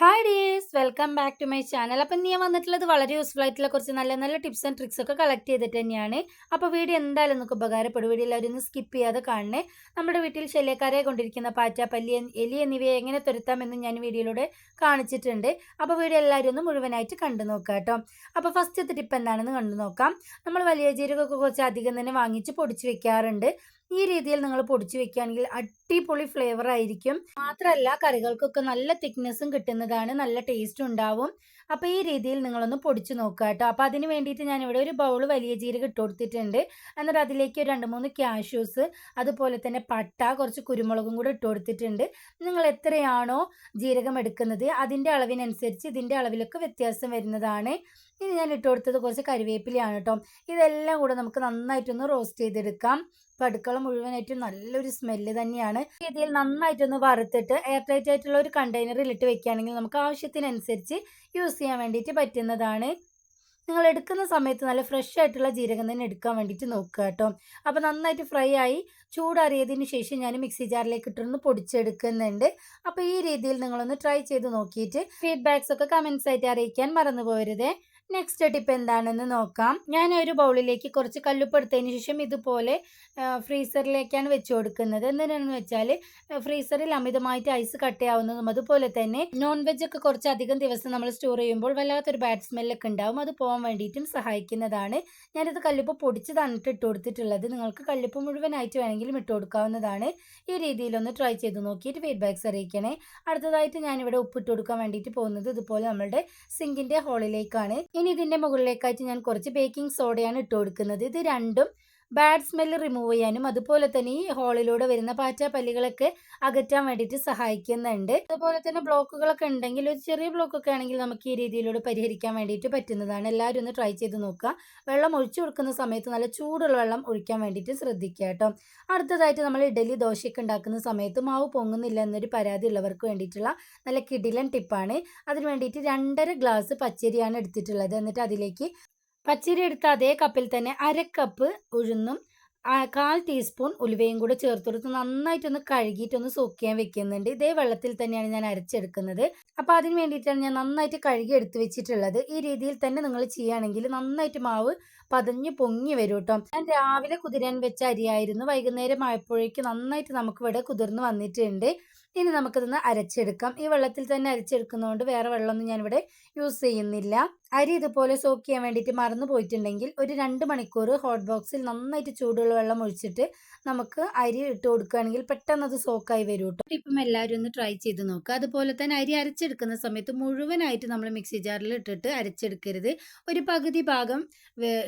Hi dears welcome back to my channel അപ്പം ഞാൻ വന്നിട്ടുള്ളത് വളരെ യൂസ്ഫുൾ ആയിട്ടുള്ള കുറച്ച് നല്ല നല്ല ടിപ്സ് ആൻഡ് ട്രിക്സ് ഒക്കെ കളക്ട് ചെയ്തിട്ട് തന്നെയാണ്. അപ്പോൾ വീഡിയോ എന്തായാലും നമുക്ക് ഉപകാരപ്പെടും. വീഡിയോ എല്ലാവരും ഒന്ന് സ്കിപ്പ് ചെയ്യാതെ കാണണേ. നമ്മുടെ വീട്ടിൽ ശല്യക്കാരെ കൊണ്ടിരിക്കുന്ന പാറ്റ പല്ലി എലി എന്നിവയെ എങ്ങനെ തുരത്താമെന്ന് ഞാൻ വീഡിയോയിലൂടെ കാണിച്ചിട്ടുണ്ട്. അപ്പോൾ വീഡിയോ എല്ലാവരും ഒന്ന് മുഴുവനായിട്ട് കണ്ടു നോക്കാം കേട്ടോ. അപ്പോൾ ഫസ്റ്റത്തെ ടിപ്പ് എന്താണെന്ന് കണ്ടു നോക്കാം. നമ്മൾ വലിയ ജീരകമൊക്കെ കുറച്ച് അധികം തന്നെ വാങ്ങിച്ച് പൊടിച്ച് വെക്കാറുണ്ട്. ഈ രീതിയിൽ നിങ്ങൾ പൊടിച്ചു വെക്കുകയാണെങ്കിൽ അടിപൊളി ഫ്ലേവർ ആയിരിക്കും. മാത്രമല്ല കറികൾക്കൊക്കെ നല്ല തിക്നെസ്സും കിട്ടുന്നതാണ് നല്ല ടേസ്റ്റ് ഉണ്ടാവും. അപ്പോൾ ഈ രീതിയിൽ നിങ്ങളൊന്ന് പൊടിച്ചു നോക്കുക കേട്ടോ. അപ്പോൾ അതിന് വേണ്ടിയിട്ട് ഞാൻ ഇവിടെ ഒരു ബൗൾ വലിയ ജീരകം ഇട്ട് കൊടുത്തിട്ടുണ്ട്. എന്നിട്ട് അതിലേക്ക് രണ്ട് മൂന്ന് ക്യാഷ്യൂസ് അതുപോലെ തന്നെ പട്ട കുറച്ച് കുരുമുളകും കൂടെ ഇട്ട് കൊടുത്തിട്ടുണ്ട്. നിങ്ങൾ എത്രയാണോ ജീരകം എടുക്കുന്നത് അതിന്റെ അളവിനനുസരിച്ച് ഇതിന്റെ അളവിലൊക്കെ വ്യത്യാസം വരുന്നതാണ്. ഇനി ഞാൻ ഇട്ട് കൊടുത്തത് കുറച്ച് കരിവേപ്പിലയാണ് കേട്ടോ. ഇതെല്ലാം കൂടെ നമുക്ക് നന്നായിട്ടൊന്ന് റോസ്റ്റ് ചെയ്തെടുക്കാം. അപ്പോൾ അടുക്കള മുഴുവനായിട്ടും നല്ലൊരു സ്മെല്ല് തന്നെയാണ്. രീതിയിൽ നന്നായിട്ടൊന്ന് വറുത്തിട്ട് എയർ ടൈറ്റ് ആയിട്ടുള്ള ഒരു കണ്ടെയ്നറിൽ ഇട്ട് വെക്കുകയാണെങ്കിൽ നമുക്ക് ആവശ്യത്തിനനുസരിച്ച് യൂസ് ചെയ്യാൻ വേണ്ടിയിട്ട് പറ്റുന്നതാണ്. നിങ്ങൾ എടുക്കുന്ന സമയത്ത് നല്ല ഫ്രഷ് ആയിട്ടുള്ള ജീരകം തന്നെ എടുക്കാൻ വേണ്ടിയിട്ട് നോക്കുക കേട്ടോ. അപ്പോൾ നന്നായിട്ട് ഫ്രൈ ആയി. ചൂടാറിയതിന് ശേഷം ഞാൻ മിക്സി ജാറിലേക്ക് ഇട്ടൊന്ന് പൊടിച്ചെടുക്കുന്നുണ്ട്. അപ്പോൾ ഈ രീതിയിൽ നിങ്ങളൊന്ന് ട്രൈ ചെയ്ത് നോക്കിയിട്ട് ഫീഡ്ബാക്സ് ഒക്കെ കമൻസ് ആയിട്ട് അറിയിക്കാൻ മറന്നു പോകരുതേ നെക്സ്റ്റ് ടിപ്പ് എന്താണെന്ന് നോക്കാം. ഞാൻ ഒരു ബൗളിലേക്ക് കുറച്ച് കല്ലുപ്പ് എടുത്തതിന് ശേഷം ഇതുപോലെ ഫ്രീസറിലേക്കാണ് വെച്ച് കൊടുക്കുന്നത്. എന്തിനാണെന്ന് വെച്ചാൽ ഫ്രീസറിൽ അമിതമായിട്ട് ഐസ് കട്ടയാവുന്നതും അതുപോലെ തന്നെ നോൺ വെജ് ഒക്കെ കുറച്ച് അധികം ദിവസം നമ്മൾ സ്റ്റോർ ചെയ്യുമ്പോൾ വല്ലാത്തൊരു ബാഡ് സ്മെല്ലൊക്കെ ഉണ്ടാവും. അത് പോകാൻ വേണ്ടിയിട്ടും സഹായിക്കുന്നതാണ്. ഞാനിത് കല്ലുപ്പ് പൊടിച്ചതാണ് ഇട്ട് ഇട്ട് കൊടുത്തിട്ടുള്ളത്. നിങ്ങൾക്ക് കല്ലുപ്പ് മുഴുവനായിട്ട് വേണമെങ്കിലും ഇട്ട് കൊടുക്കാവുന്നതാണ്. ഈ രീതിയിലൊന്ന് ട്രൈ ചെയ്ത് നോക്കിയിട്ട് ഫീഡ്ബാക്ക്സ് അറിയിക്കണേ. അടുത്തതായിട്ട് ഞാനിവിടെ ഉപ്പിട്ട് കൊടുക്കാൻ വേണ്ടിയിട്ട് പോകുന്നത് ഇതുപോലെ നമ്മളുടെ സിങ്കിന്റെ ഹോളിലേക്കാണ് ഇനി ഇതിന്റെ മുകളിലേക്കായിട്ട് ഞാൻ കുറച്ച് ബേക്കിംഗ് സോഡയാണ് ഇട്ട് കൊടുക്കുന്നത്. ഇത് രണ്ടും ബാഡ് സ്മെല്ല് റിമൂവ് ചെയ്യാനും അതുപോലെ തന്നെ ഈ ഹോളിലൂടെ വരുന്ന പാറ്റ പല്ലികളൊക്കെ അകറ്റാൻ വേണ്ടിയിട്ട് സഹായിക്കുന്നുണ്ട്. അതുപോലെ തന്നെ ബ്ലോക്കുകളൊക്കെ ഉണ്ടെങ്കിൽ ഒരു ചെറിയ ബ്ലോക്കൊക്കെ ആണെങ്കിൽ നമുക്ക് ഈ രീതിയിലൂടെ പരിഹരിക്കാൻ വേണ്ടിയിട്ട് പറ്റുന്നതാണ്. എല്ലാവരും ഒന്ന് ട്രൈ ചെയ്ത് നോക്കുക. വെള്ളം ഒഴിച്ചു കൊടുക്കുന്ന സമയത്ത് നല്ല ചൂടുള്ള വെള്ളം ഒഴിക്കാൻ വേണ്ടിയിട്ട് ശ്രദ്ധിക്കുക കേട്ടോ. അടുത്തതായിട്ട് നമ്മൾ ഇഡലി ദോശയൊക്കെ ഉണ്ടാക്കുന്ന സമയത്ത് മാവ് പൊങ്ങുന്നില്ല എന്നൊരു പരാതി ഉള്ളവർക്ക് വേണ്ടിയിട്ടുള്ള നല്ല കിടിലൻ ടിപ്പാണ് അതിന് വേണ്ടിയിട്ട് രണ്ടര ഗ്ലാസ് പച്ചരിയാണ് എടുത്തിട്ടുള്ളത്. എന്നിട്ട് അതിലേക്ക് പച്ചരി എടുത്ത അതേ കപ്പിൽ തന്നെ അര കപ്പ് ഉഴുന്നും കാൽ ടീസ്പൂൺ ഉലുവയും കൂടെ ചേർത്തെടുത്ത് നന്നായിട്ടൊന്ന് കഴുകിയിട്ടൊന്ന് സൂക്കിയാൻ വെക്കുന്നുണ്ട്. ഇതേ വെള്ളത്തിൽ തന്നെയാണ് ഞാൻ അരച്ചെടുക്കുന്നത്. അപ്പോൾ അതിന് വേണ്ടിയിട്ടാണ് ഞാൻ നന്നായിട്ട് കഴുകി എടുത്തു വെച്ചിട്ടുള്ളത്. ഈ രീതിയിൽ തന്നെ നിങ്ങൾ ചെയ്യുകയാണെങ്കിൽ നന്നായിട്ട് മാവ് പതഞ്ഞ് പൊങ്ങി വരും കേട്ടോ. ഞാൻ രാവിലെ കുതിരാൻ വെച്ച അരിയായിരുന്നു. വൈകുന്നേരം ആയപ്പോഴേക്ക് നന്നായിട്ട് നമുക്ക് ഇവിടെ കുതിർന്ന് വന്നിട്ടുണ്ട്. ഇനി നമുക്കിതൊന്ന് അരച്ചെടുക്കാം. ഈ വെള്ളത്തിൽ തന്നെ അരച്ചെടുക്കുന്നതുകൊണ്ട് വേറെ വെള്ളമൊന്നും ഞാനിവിടെ യൂസ് ചെയ്യുന്നില്ല. അരി ഇതുപോലെ സോക്ക് ചെയ്യാൻ വേണ്ടിയിട്ട് മറന്നു പോയിട്ടുണ്ടെങ്കിൽ ഒരു രണ്ട് മണിക്കൂർ ഹോട്ട് ബോക്സിൽ നന്നായിട്ട് ചൂടുള്ള വെള്ളം ഒഴിച്ചിട്ട് നമുക്ക് അരി ഇട്ട് കൊടുക്കുകയാണെങ്കിൽ പെട്ടെന്ന് അത് സോക്കായി വരും കേട്ടോ ഇപ്പം എല്ലാവരും ഒന്ന് ട്രൈ ചെയ്ത് നോക്കുക അതുപോലെ തന്നെ അരി അരച്ചെടുക്കുന്ന സമയത്ത് മുഴുവനായിട്ട് നമ്മൾ മിക്സി ജാറിൽ ഇട്ടിട്ട് അരച്ചെടുക്കരുത്. ഒരു പകുതി ഭാഗം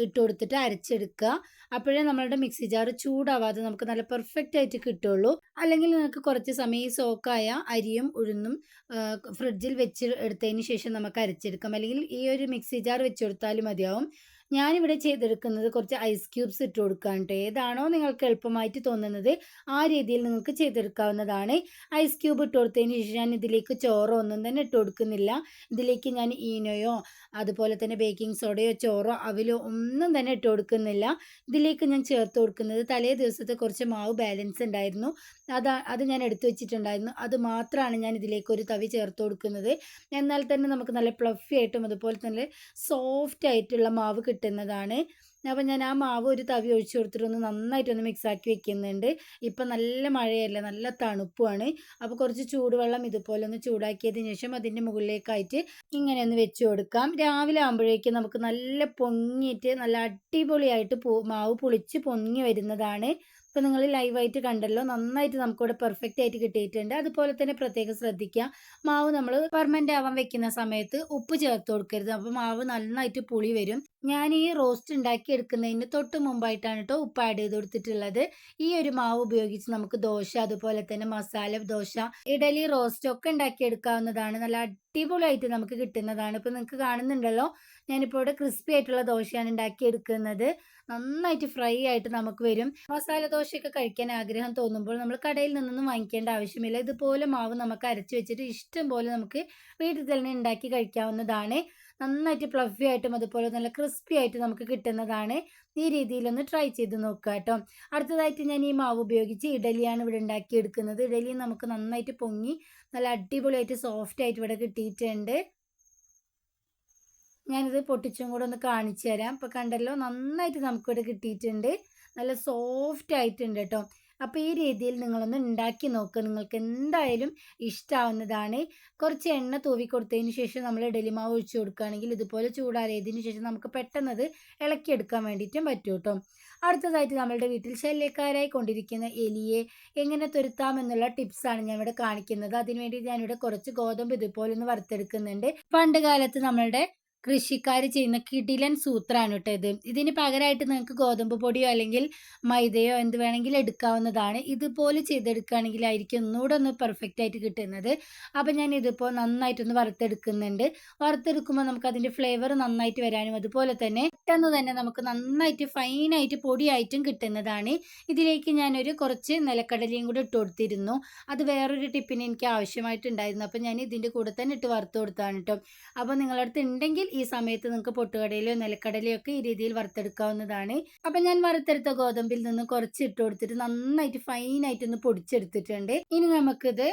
ഇട്ട് കൊടുത്തിട്ട് അരച്ചെടുക്കുക. അപ്പോഴേ നമ്മളുടെ മിക്സി ജാർ ചൂടാവാതെ നമുക്ക് നല്ല പെർഫെക്റ്റ് ആയിട്ട് കിട്ടുള്ളൂ. അല്ലെങ്കിൽ നിങ്ങൾക്ക് കുറച്ച് സമയം ഈ സോക്കായ അരിയും ഉഴുന്നും ഫ്രിഡ്ജിൽ വെച്ച് എടുത്തതിന് ശേഷം നമുക്ക് അരച്ചെടുക്കാം. അല്ലെങ്കിൽ ഈ ഒരു മിക്സി ജാർ വെച്ച് കൊടുത്താലും മതിയാവും. ഞാനിവിടെ ചെയ്തെടുക്കുന്നത് കുറച്ച് ഐസ് ക്യൂബ്സ് ഇട്ട് കൊടുക്കാൻ കേട്ടോ ഏതാണോ നിങ്ങൾക്ക് എളുപ്പമായിട്ട് തോന്നുന്നത് ആ രീതിയിൽ നിങ്ങൾക്ക് ചെയ്തെടുക്കാവുന്നതാണ്. ഐസ് ക്യൂബ് ഇട്ട് കൊടുത്തതിന് ശേഷം ഞാൻ ഇതിലേക്ക് ചോറോ ഒന്നും തന്നെ ഇട്ട് കൊടുക്കുന്നില്ല. ഇതിലേക്ക് ഞാൻ ഈനോയോ അതുപോലെ തന്നെ ബേക്കിംഗ് സോഡയോ ചോറോ അവിലോ ഒന്നും തന്നെ ഇട്ട് കൊടുക്കുന്നില്ല. ഇതിലേക്ക് ഞാൻ ചേർത്ത് കൊടുക്കുന്നത് തലേ ദിവസത്തെ കുറച്ച് മാവ് ബാലൻസ് ഉണ്ടായിരുന്നു. അത് അത് ഞാൻ എടുത്തു വെച്ചിട്ടുണ്ടായിരുന്നു. അത് മാത്രമാണ് ഞാൻ ഇതിലേക്ക് ഒരു തവി ചേർത്ത് കൊടുക്കുന്നത്. എന്നാൽ തന്നെ നമുക്ക് നല്ല പ്ലഫി ആയിട്ടും അതുപോലെ തന്നെ സോഫ്റ്റ് ആയിട്ടുള്ള മാവ് കിട്ടുന്നതാണ്. അപ്പോൾ ഞാൻ ആ മാവ് ഒരു തവി ഒഴിച്ചു കൊടുത്തിട്ടൊന്ന് നന്നായിട്ടൊന്ന് മിക്സാക്കി വെക്കുന്നുണ്ട്. ഇപ്പം നല്ല മഴയല്ല നല്ല തണുപ്പുമാണ് അപ്പോൾ കുറച്ച് ചൂടുവെള്ളം ഇതുപോലെ ഒന്ന് ചൂടാക്കിയതിന് ശേഷം അതിന്റെ മുകളിലേക്കായിട്ട് ഇങ്ങനെ ഒന്ന് വെച്ച് കൊടുക്കാം. രാവിലെ ആകുമ്പോഴേക്കും നമുക്ക് നല്ല പൊങ്ങിയിട്ട് നല്ല അടിപൊളിയായിട്ട് മാവ് പൊളിച്ച് പൊങ്ങി വരുന്നതാണ്. ഇപ്പോൾ നിങ്ങൾ ലൈവായിട്ട് കണ്ടല്ലോ നന്നായിട്ട് നമുക്കിവിടെ പെർഫെക്റ്റ് ആയിട്ട് കിട്ടിയിട്ടുണ്ട്. അതുപോലെ തന്നെ പ്രത്യേകം ശ്രദ്ധിക്കുക മാവ് നമ്മൾ പെർമനന്റ് ആവാൻ വെക്കുന്ന സമയത്ത് ഉപ്പ് ചേർത്ത് കൊടുക്കരുത്. അപ്പോൾ മാവ് നന്നായിട്ട് പുളി വരും. ഞാൻ ഈ റോസ്റ്റ് ഉണ്ടാക്കി എടുക്കുന്നതിന് തൊട്ട് മുമ്പായിട്ടാണ് കേട്ടോ ഉപ്പ് ആഡ് ചെയ്ത് കൊടുത്തിട്ടുള്ളത്. ഈ ഒരു മാവ് ഉപയോഗിച്ച് നമുക്ക് ദോശ അതുപോലെ തന്നെ മസാല ദോശ ഇഡലി റോസ്റ്റ് ഒക്കെ ഉണ്ടാക്കി എടുക്കാവുന്നതാണ് നല്ല അടിപൊളിയായിട്ട് നമുക്ക് കിട്ടുന്നതാണ്. ഇപ്പോൾ നിങ്ങൾക്ക് കാണുന്നുണ്ടല്ലോ ഞാനിപ്പോൾ ഇവിടെ ക്രിസ്പി ആയിട്ടുള്ള ദോശയാണ് ഉണ്ടാക്കി എടുക്കുന്നത് നന്നായിട്ട് ഫ്രൈ ആയിട്ട് നമുക്ക് വരും. മസാല ദോശയൊക്കെ കഴിക്കാൻ ആഗ്രഹം തോന്നുമ്പോൾ നമ്മൾ കടയിൽ നിന്നൊന്നും വാങ്ങിക്കേണ്ട ആവശ്യമില്ല. ഇതുപോലെ മാവ് നമുക്ക് അരച്ച് വെച്ചിട്ട് ഇഷ്ടം പോലെ നമുക്ക് വീട്ടിൽ തന്നെ ഉണ്ടാക്കി കഴിക്കാവുന്നതാണ്. നന്നായിട്ട് പ്ലഫി ആയിട്ടും അതുപോലെ നല്ല ക്രിസ്പി ആയിട്ട് നമുക്ക് കിട്ടുന്നതാണ്. ഈ രീതിയിലൊന്ന് ട്രൈ ചെയ്ത് നോക്കുക കേട്ടോ. അടുത്തതായിട്ട് ഞാൻ ഈ മാവ് ഉപയോഗിച്ച് ഇഡലിയാണ് ഇവിടെ ഉണ്ടാക്കിയെടുക്കുന്നത്. ഇഡലി നമുക്ക് നന്നായിട്ട് പൊങ്ങി നല്ല അടിപൊളിയായിട്ട് സോഫ്റ്റ് ആയിട്ട് ഇവിടെ കിട്ടിയിട്ടുണ്ട്. ഞാനിത് പൊട്ടിച്ചും കൂടെ ഒന്ന് കാണിച്ചു തരാം. ഇപ്പോൾ കണ്ടല്ലോ നന്നായിട്ട് നമുക്കിവിടെ കിട്ടിയിട്ടുണ്ട്. നല്ല സോഫ്റ്റ് ആയിട്ടുണ്ട് കേട്ടോ. അപ്പോൾ ഈ രീതിയിൽ നിങ്ങളൊന്ന് ഉണ്ടാക്കി നോക്കുക നിങ്ങൾക്ക് എന്തായാലും ഇഷ്ടമാവുന്നതാണ് കുറച്ച് എണ്ണ തൂവി കൊടുത്തതിന് ശേഷം നമ്മൾ ഇഡലി മാവ് ഒഴിച്ചു കൊടുക്കുകയാണെങ്കിൽ ഇതുപോലെ ചൂടാറിയതിന് ശേഷം നമുക്ക് പെട്ടെന്നത് ഇളക്കിയെടുക്കാൻ വേണ്ടിയിട്ടും പറ്റും കേട്ടോ. അടുത്തതായിട്ട് നമ്മളുടെ വീട്ടിൽ ശല്യക്കാരായി കൊണ്ടിരിക്കുന്ന എലിയെ എങ്ങനെ തുരുത്താമെന്നുള്ള ടിപ്സാണ് ഞാൻ ഇവിടെ കാണിക്കുന്നത്. അതിനുവേണ്ടി ഞാനിവിടെ കുറച്ച് ഗോതമ്പ് ഇതുപോലെ ഒന്ന് വറുത്തെടുക്കുന്നുണ്ട്. പണ്ട് കാലത്ത് നമ്മളുടെ കൃഷിക്കാർ ചെയ്യുന്ന കിടിലൻ സൂത്രമാണ് കേട്ടോ ഇത്. ഇതിന് പകരമായിട്ട് നിങ്ങൾക്ക് ഗോതമ്പ് പൊടിയോ അല്ലെങ്കിൽ മൈദയോ എന്ത് വേണമെങ്കിലും എടുക്കാവുന്നതാണ്. ഇതുപോലെ ചെയ്തെടുക്കുകയാണെങ്കിലായിരിക്കും ഒന്നുകൂടെ ഒന്ന് പെർഫെക്റ്റ് ആയിട്ട് കിട്ടുന്നത്. അപ്പോൾ ഞാൻ ഇതിപ്പോൾ നന്നായിട്ടൊന്ന് വറുത്തെടുക്കുന്നുണ്ട്. വറുത്തെടുക്കുമ്പോൾ നമുക്ക് അതിന്റെ ഫ്ലേവർ നന്നായിട്ട് വരാനും അതുപോലെ തന്നെ പെട്ടെന്ന് തന്നെ നമുക്ക് നന്നായിട്ട് ഫൈനായിട്ട് പൊടിയായിട്ടും കിട്ടുന്നതാണ്. ഇതിലേക്ക് ഞാനൊരു കുറച്ച് നിലക്കടലയും കൂടി ഇട്ട് കൊടുത്തിരുന്നു. അത് വേറൊരു ടിപ്പിന് എനിക്ക് ആവശ്യമായിട്ടുണ്ടായിരുന്നു. അപ്പോൾ ഞാൻ ഇതിന്റെ കൂടെ തന്നെ ഇട്ട് വറുത്ത് കൊടുത്താണ് കേട്ടോ അപ്പോൾ നിങ്ങളുടെ അടുത്ത് ഉണ്ടെങ്കിൽ ഈ സമയത്ത് നിങ്ങൾക്ക് പൊട്ടുകടയിലോ നിലക്കടലയോ ഒക്കെ ഈ രീതിയിൽ വറുത്തെടുക്കാവുന്നതാണ്. അപ്പം ഞാൻ വറുത്തെടുത്ത ഗോതമ്പിൽ നിന്ന് കുറച്ച് ഇട്ട് കൊടുത്തിട്ട് നന്നായിട്ട് ഫൈനായിട്ട് ഒന്ന് പൊടിച്ചെടുത്തിട്ടുണ്ട്. ഇനി നമുക്കിത്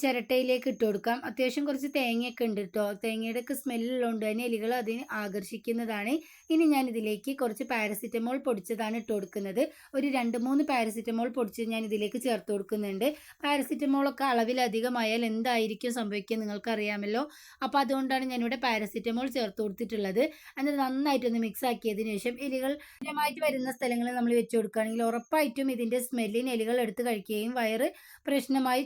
ചിരട്ടയിലേക്ക് ഇട്ട് കൊടുക്കാം. അത്യാവശ്യം കുറച്ച് തേങ്ങയൊക്കെ ഉണ്ട് കേട്ടോ തേങ്ങയുടെ ഒക്കെ സ്മെല്ലുള്ളതുകൊണ്ട് തന്നെ എലികൾ അതിന് ആകർഷിക്കുന്നതാണ്. ഇനി ഞാൻ ഇതിലേക്ക് കുറച്ച് പാരസിറ്റമോൾ പൊടിച്ചതാണ് ഇട്ട് കൊടുക്കുന്നത്. ഒരു രണ്ട് മൂന്ന് പാരസിറ്റമോൾ പൊടിച്ച് ഞാൻ ഇതിലേക്ക് ചേർത്ത് കൊടുക്കുന്നുണ്ട്. പാരസിറ്റമോളൊക്കെ അളവിലധികമായാൽ എന്തായിരിക്കും സംഭവിക്കുക നിങ്ങൾക്കറിയാമല്ലോ? അപ്പോൾ അതുകൊണ്ടാണ് ഞാനിവിടെ പാരസിറ്റമോൾ ചേർത്ത് കൊടുത്തിട്ടുള്ളത്. എന്നിട്ട് നന്നായിട്ടൊന്ന് മിക്സ് ആക്കിയതിന് ശേഷം എലികൾ സ്ഥിരമായിട്ട് വരുന്ന സ്ഥലങ്ങളിൽ നമ്മൾ വെച്ച് കൊടുക്കുകയാണെങ്കിൽ ഉറപ്പായിട്ടും ഇതിന്റെ സ്മെല്ലിന് എലികൾ എടുത്ത് കഴിക്കുകയും വയറ് പ്രശ്നമായി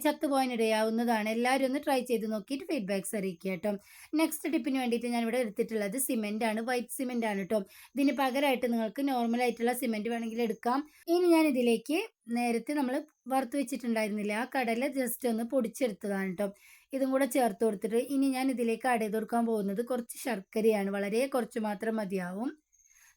ചത്തുപോകാനിടയാവുന്നതാണ് എല്ലാവരും ഒന്ന് ട്രൈ ചെയ്ത് നോക്കിയിട്ട് ഫീഡ്ബാക്ക്സ് അറിയിക്കുക കേട്ടോ. നെക്സ്റ്റ് ടിപ്പിന് വേണ്ടിയിട്ട് ഞാൻ ഇവിടെ എടുത്തിട്ടുള്ളത് സിമെന്റ് ആണ്. വൈറ്റ് സിമെന്റ് ആണ് കേട്ടോ. ഇതിന് പകരമായിട്ട് നിങ്ങൾക്ക് നോർമൽ ആയിട്ടുള്ള സിമെന്റ് വേണമെങ്കിൽ എടുക്കാം. ഇനി ഞാൻ ഇതിലേക്ക് നേരത്തെ നമ്മൾ വറുത്ത് വെച്ചിട്ടുണ്ടായിരുന്നില്ല. ആ കടല ജസ്റ്റ് ഒന്ന് പൊടിച്ചെടുത്തതാണ് കേട്ടോ. ഇതും കൂടെ ചേർത്ത് കൊടുത്തിട്ട് ഇനി ഞാൻ ഇതിലേക്ക് ആഡ് ചെയ്ത് കൊടുക്കാൻ പോകുന്നത് കുറച്ച് ശർക്കരയാണ്. വളരെ കുറച്ച് മാത്രം മതിയാവും.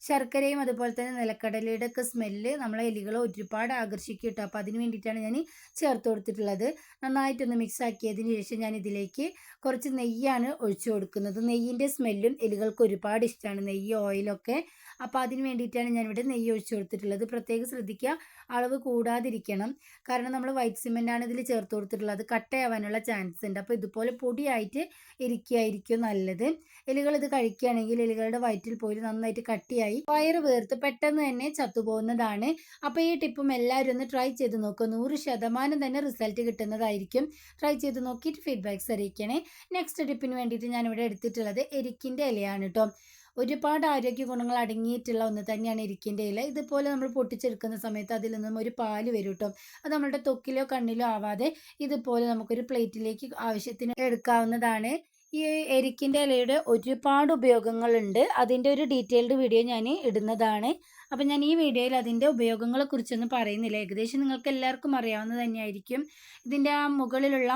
ശർക്കരയും അതുപോലെ തന്നെ നിലക്കടലയുടെ ഒക്കെ സ്മെല്ല് നമ്മളെ എലികളെ ഒരുപാട് ആകർഷിക്കും കേട്ടോ. അപ്പോൾ അതിന് വേണ്ടിയിട്ടാണ് ഞാൻ ചേർത്ത് കൊടുത്തിട്ടുള്ളത്. നന്നായിട്ടൊന്ന് മിക്സ് ആക്കിയതിന് ശേഷം ഞാൻ ഇതിലേക്ക് കുറച്ച് നെയ്യാണ് ഒഴിച്ചു കൊടുക്കുന്നത്. നെയ്യിന്റെ സ്മെല്ലും എലികൾക്ക് ഒരുപാട് ഇഷ്ടമാണ് നെയ്യ് ഓയിലൊക്കെ അപ്പോൾ അതിന് വേണ്ടിയിട്ടാണ് ഞാനിവിടെ നെയ്യ് ഒഴിച്ചു കൊടുത്തിട്ടുള്ളത്. പ്രത്യേകം ശ്രദ്ധിക്കുക അളവ് കൂടാതിരിക്കണം. കാരണം നമ്മൾ വൈറ്റ് സിമെന്റ് ആണ് ഇതിൽ ചേർത്ത് കൊടുത്തിട്ടുള്ളത്. കട്ടയാവാനുള്ള ചാൻസ് ഉണ്ട്. അപ്പോൾ ഇതുപോലെ പൊടിയായിട്ട് ഇരിക്കുകയായിരിക്കും നല്ലത്. എലികൾ ഇത് കഴിക്കുകയാണെങ്കിൽ എലികളുടെ വയറ്റിൽ പോയി നന്നായിട്ട് കട്ടിയായി. വയറ് വേർത്ത് പെട്ടെന്ന് തന്നെ ചത്തുപോകുന്നതാണ്. അപ്പോൾ ഈ ടിപ്പും എല്ലാവരും ഒന്ന് ട്രൈ ചെയ്ത് നോക്കുക നൂറ് ശതമാനം തന്നെ റിസൾട്ട് കിട്ടുന്നതായിരിക്കും. ട്രൈ ചെയ്ത് നോക്കിയിട്ട് ഫീഡ്ബാക്ക്സ് അറിയിക്കണേ. നെക്സ്റ്റ് ടിപ്പിന് വേണ്ടിയിട്ട് ഞാനിവിടെ എടുത്തിട്ടുള്ളത് എരിക്കിന്റെ ഇലയാണ് കേട്ടോ ഒരുപാട് ആരോഗ്യ ഗുണങ്ങൾ അടങ്ങിയിട്ടുള്ള ഒന്ന് തന്നെയാണ് ഇരിക്കേണ്ട ഇല. ഇതുപോലെ നമ്മൾ പൊട്ടിച്ചെടുക്കുന്ന സമയത്ത് അതിൽ നിന്നും ഒരു പാൽ വരും കേട്ടോ അത് നമ്മളുടെ തൊക്കിലോ കണ്ണിലോ ആവാതെ ഇതുപോലെ നമുക്കൊരു പ്ലേറ്റിലേക്ക് ആവശ്യത്തിന് എടുക്കാവുന്നതാണ്. ഈ എരിക്കിന്റെ ഇലയുടെ ഒരുപാട് ഉപയോഗങ്ങളുണ്ട്. അതിന്റെ ഒരു ഡീറ്റെയിൽഡ് വീഡിയോ ഞാൻ ഇടുന്നതാണ്. അപ്പം ഞാൻ ഈ വീഡിയോയിൽ അതിന്റെ ഉപയോഗങ്ങളെക്കുറിച്ചൊന്നും പറയുന്നില്ല. ഏകദേശം നിങ്ങൾക്ക് എല്ലാവർക്കും അറിയാവുന്നത് തന്നെയായിരിക്കും. ഇതിന്റെ ആ മുകളിലുള്ള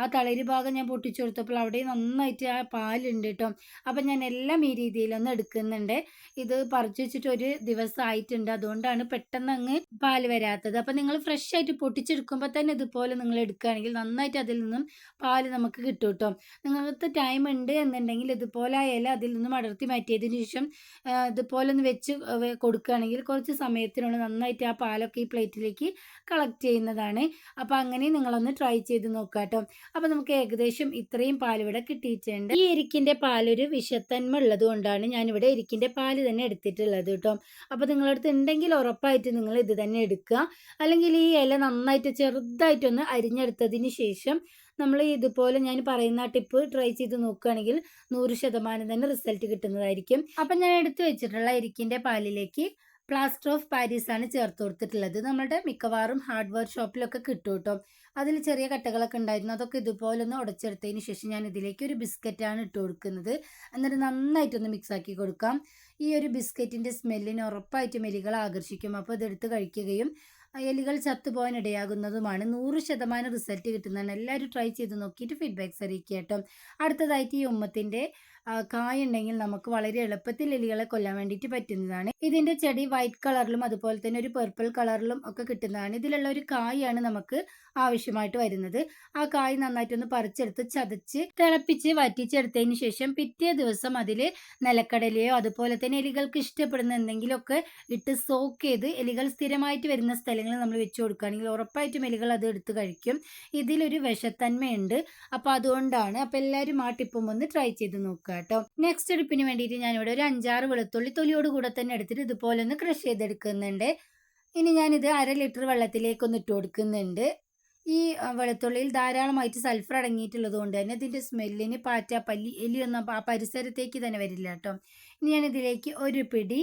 ആ തളരി ഭാഗം ഞാൻ പൊട്ടിച്ചു കൊടുത്തപ്പോൾ അവിടെ നന്നായിട്ട് ആ പാലുണ്ട് കേട്ടോ അപ്പം ഞാൻ എല്ലാം ഈ രീതിയിലൊന്ന് എടുക്കുന്നുണ്ട്. ഇത് പറിച്ചു വെച്ചിട്ട് ഒരു ദിവസം ആയിട്ടുണ്ട് അതുകൊണ്ടാണ് പെട്ടെന്ന് അങ്ങ് പാൽ വരാത്തത്. അപ്പം നിങ്ങൾ ഫ്രഷ് ആയിട്ട് പൊട്ടിച്ചെടുക്കുമ്പോൾ തന്നെ ഇതുപോലെ നിങ്ങൾ എടുക്കുകയാണെങ്കിൽ നന്നായിട്ട് അതിൽ നിന്നും പാൽ നമുക്ക് കിട്ടും കേട്ടോ നിങ്ങൾക്ക് ടൈം ഉണ്ട് എന്നുണ്ടെങ്കിൽ ഇതുപോലെ ഇല അതിൽ നിന്നും അടർത്തി മാറ്റിയതിന് ശേഷം ഇതുപോലെ ഒന്ന് വെച്ച് കൊടുക്കുകയാണെങ്കിൽ കുറച്ച് സമയത്തിനുള്ളിൽ നന്നായിട്ട് ആ പാലൊക്കെ ഈ പ്ലേറ്റിലേക്ക് കളക്ട് ചെയ്യുന്നതാണ്. അപ്പോൾ അങ്ങനെ നിങ്ങളൊന്ന് ട്രൈ ചെയ്ത് നോക്കാം കേട്ടോ. അപ്പോൾ നമുക്ക് ഏകദേശം ഇത്രയും പാലിവിടെ കിട്ടിയിട്ടുണ്ട്. ഈ എരിക്കിന്റെ പാലൊരു വിഷത്തന്മ ഉള്ളത് കൊണ്ടാണ് ഞാനിവിടെ എരിക്കിന്റെ പാൽ തന്നെ എടുത്തിട്ടുള്ളത് കേട്ടോ. അപ്പോൾ നിങ്ങളടുത്ത് ഉണ്ടെങ്കിൽ ഉറപ്പായിട്ട് നിങ്ങൾ ഇത് തന്നെ എടുക്കുക. അല്ലെങ്കിൽ ഈ ഇല നന്നായിട്ട് ചെറുതായിട്ടൊന്ന് അരിഞ്ഞെടുത്തതിന് ശേഷം നമ്മൾ ഇതുപോലെ ഞാൻ പറയുന്ന ടിപ്പ് ട്രൈ ചെയ്ത് നോക്കുകയാണെങ്കിൽ നൂറ് ശതമാനം തന്നെ റിസൾട്ട് കിട്ടുന്നതായിരിക്കും. അപ്പം ഞാൻ എടുത്തു വെച്ചിട്ടുള്ള എരിക്കിന്റെ പാലിലേക്ക് പ്ലാസ്റ്റർ ഓഫ് പാരീസ് ആണ് ചേർത്ത് കൊടുത്തിട്ടുള്ളത്. നമ്മുടെ മിക്കവാറും ഹാർഡ് ഹാർഡ്വെയർ ഷോപ്പിലൊക്കെ കിട്ടും കേട്ടോ അതിൽ ചെറിയ കട്ടകളൊക്കെ ഉണ്ടായിരുന്നു. അതൊക്കെ ഇതുപോലെ ഒന്ന് ഉടച്ചെടുത്തതിന് ശേഷം ഞാൻ ഇതിലേക്ക് ഒരു ബിസ്ക്കറ്റാണ് ഇട്ട് കൊടുക്കുന്നത്. എന്നിട്ട് നന്നായിട്ടൊന്ന് മിക്സാക്കി കൊടുക്കാം. ഈ ഒരു ബിസ്ക്കറ്റിന്റെ സ്മെല്ലിന് ഉറപ്പായിട്ടും എലികൾ ആകർഷിക്കും. അപ്പോൾ ഇതെടുത്ത് കഴിക്കുകയും എലികൾ ചത്തുപോകാൻ ഇടയാകുന്നതുമാണ് നൂറ് ശതമാനം റിസൾട്ട് കിട്ടുന്നതാണ്. എല്ലാവരും ട്രൈ ചെയ്ത് നോക്കിയിട്ട് ഫീഡ്ബാക്ക്സ് അറിയിക്കുക കേട്ടോ. അടുത്തതായിട്ട് ഈ ഉമ്മത്തിന്റെ കായുണ്ടെങ്കിൽ നമുക്ക് വളരെ എളുപ്പത്തിൽ എലികളെ കൊല്ലാൻ വേണ്ടിയിട്ട് പറ്റുന്നതാണ്. ഇതിന്റെ ചെടി വൈറ്റ് കളറിലും അതുപോലെ തന്നെ ഒരു പർപ്പിൾ കളറിലും ഒക്കെ കിട്ടുന്നതാണ്. ഇതിലുള്ള ഒരു കായാണ് നമുക്ക് ആവശ്യമായിട്ട് വരുന്നത്. ആ കായ് നന്നായിട്ടൊന്ന് പറിച്ചെടുത്ത് ചതച്ച് തിളപ്പിച്ച് വറ്റിച്ചെടുത്തതിന് ശേഷം പിറ്റേ ദിവസം അതിൽ നിലക്കടലയോ അതുപോലെ തന്നെ എലികൾക്ക് ഇഷ്ടപ്പെടുന്ന എന്തെങ്കിലുമൊക്കെ ഇട്ട് സോക്ക് ചെയ്ത് എലികൾ സ്ഥിരമായിട്ട് വരുന്ന സ്ഥലങ്ങളിൽ നമ്മൾ വെച്ച് കൊടുക്കുകയാണെങ്കിൽ ഉറപ്പായിട്ടും എലികൾ അത് എടുത്ത് കഴിക്കും. ഇതിലൊരു വിഷത്തന്മയുണ്ട്. അപ്പോൾ അതുകൊണ്ടാണ്. അപ്പോൾ എല്ലാവരും ആ ടിപ്പും ഒന്ന് ട്രൈ ചെയ്ത് നോക്കുക. കേട്ടോ. നെക്സ്റ്റ് എടുപ്പിന് വേണ്ടിയിട്ട് ഞാനിവിടെ ഒരു അഞ്ചാറ് വെളുത്തുള്ളി തൊലിയോട് കൂടെ തന്നെ എടുത്തിട്ട് ഇതുപോലെ ഒന്ന് ക്രഷ് ചെയ്തെടുക്കുന്നുണ്ട്. ഇനി ഞാനിത് അര ലിറ്റർ വെള്ളത്തിലേക്ക് ഒന്ന് ഇട്ട് കൊടുക്കുന്നുണ്ട്. ഈ വെളുത്തുള്ളിയിൽ ധാരാളമായിട്ട് സൾഫർ അടങ്ങിയിട്ടുള്ളത് കൊണ്ട് തന്നെ ഇതിന്റെ സ്മെല്ലിന് പാറ്റ പല്ലി എലിയൊന്നും ആ പരിസരത്തേക്ക് തന്നെ വരില്ല കേട്ടോ. ഇനി ഞാനിതിലേക്ക് ഒരു പിടി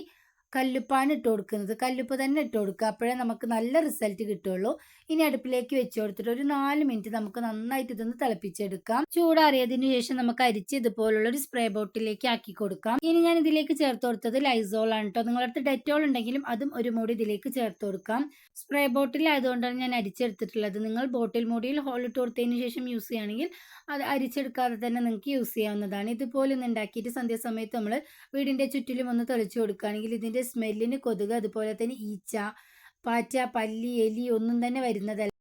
കല്ലുപ്പാണ് ഇട്ട് കൊടുക്കുന്നത്. കല്ലുപ്പ് തന്നെ ഇട്ട് കൊടുക്കുക. അപ്പോഴേ നമുക്ക് നല്ല റിസൾട്ട് കിട്ടുള്ളൂ ഇനി അടുപ്പിലേക്ക് വെച്ച് കൊടുത്തിട്ട് ഒരു നാല് മിനിറ്റ് നമുക്ക് നന്നായിട്ട് ഇതൊന്ന് തിളപ്പിച്ചെടുക്കാം. ചൂടാറിയതിന് ശേഷം നമുക്ക് അരിച്ച് ഇതുപോലുള്ള ഒരു സ്പ്രേ ബോട്ടിലേക്ക് ആക്കി കൊടുക്കാം. ഇനി ഞാൻ ഇതിലേക്ക് ചേർത്ത് കൊടുത്തത് ലൈസോൾ ആണ് കേട്ടോ നിങ്ങളടുത്ത് ഡെറ്റോൾ ഉണ്ടെങ്കിലും അതും ഒരു മൂടി ഇതിലേക്ക് ചേർത്ത് കൊടുക്കാം. സ്പ്രേ ബോട്ടിൽ ആയതുകൊണ്ടാണ് ഞാൻ അരിച്ചെടുത്തിട്ടുള്ളത്. നിങ്ങൾ ബോട്ടിൽ മൂടിയിൽ ഹോൾ ഇട്ട് കൊടുത്തതിന് ശേഷം യൂസ് ചെയ്യുകയാണെങ്കിൽ അത് അരിച്ചെടുക്കാതെ തന്നെ നിങ്ങൾക്ക് യൂസ് ചെയ്യാവുന്നതാണ്. ഇതുപോലെ ഒന്ന് ഉണ്ടാക്കിയിട്ട് സന്ധ്യാസമയത്ത് നമ്മൾ വീടിന്റെ ചുറ്റിലും ഒന്ന് തെളിച്ചു കൊടുക്കുകയാണെങ്കിൽ ഇതിന്റെ സ്മെല്ലിന് കൊതുക് അതുപോലെ തന്നെ ഈച്ച പാറ്റ പല്ലി എലി ഒന്നും തന്നെ വരുന്നതല്ല.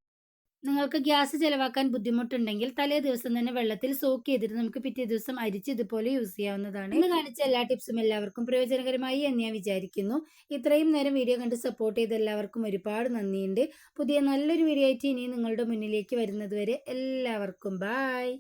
നിങ്ങൾക്ക് ഗ്യാസ് ചിലവാക്കാൻ ബുദ്ധിമുട്ടുണ്ടെങ്കിൽ തലേ ദിവസം തന്നെ വെള്ളത്തിൽ സോക്ക് ചെയ്തിട്ട് നമുക്ക് പിറ്റേ ദിവസം അരിച്ച് ഇതുപോലെ യൂസ് ചെയ്യാവുന്നതാണ്. ഇന്ന് കാണിച്ച എല്ലാ ടിപ്സും എല്ലാവർക്കും പ്രയോജനകരമായി എന്ന് ഞാൻ വിചാരിക്കുന്നു. ഇത്രയും നേരം വീഡിയോ കണ്ട് സപ്പോർട്ട് ചെയ്ത എല്ലാവർക്കും ഒരുപാട് നന്ദിയുണ്ട്. പുതിയ നല്ലൊരു വീഡിയോ ആയിട്ട് ഇനി നിങ്ങളുടെ മുന്നിലേക്ക് വരുന്നത് വരെ എല്ലാവർക്കും ബായ്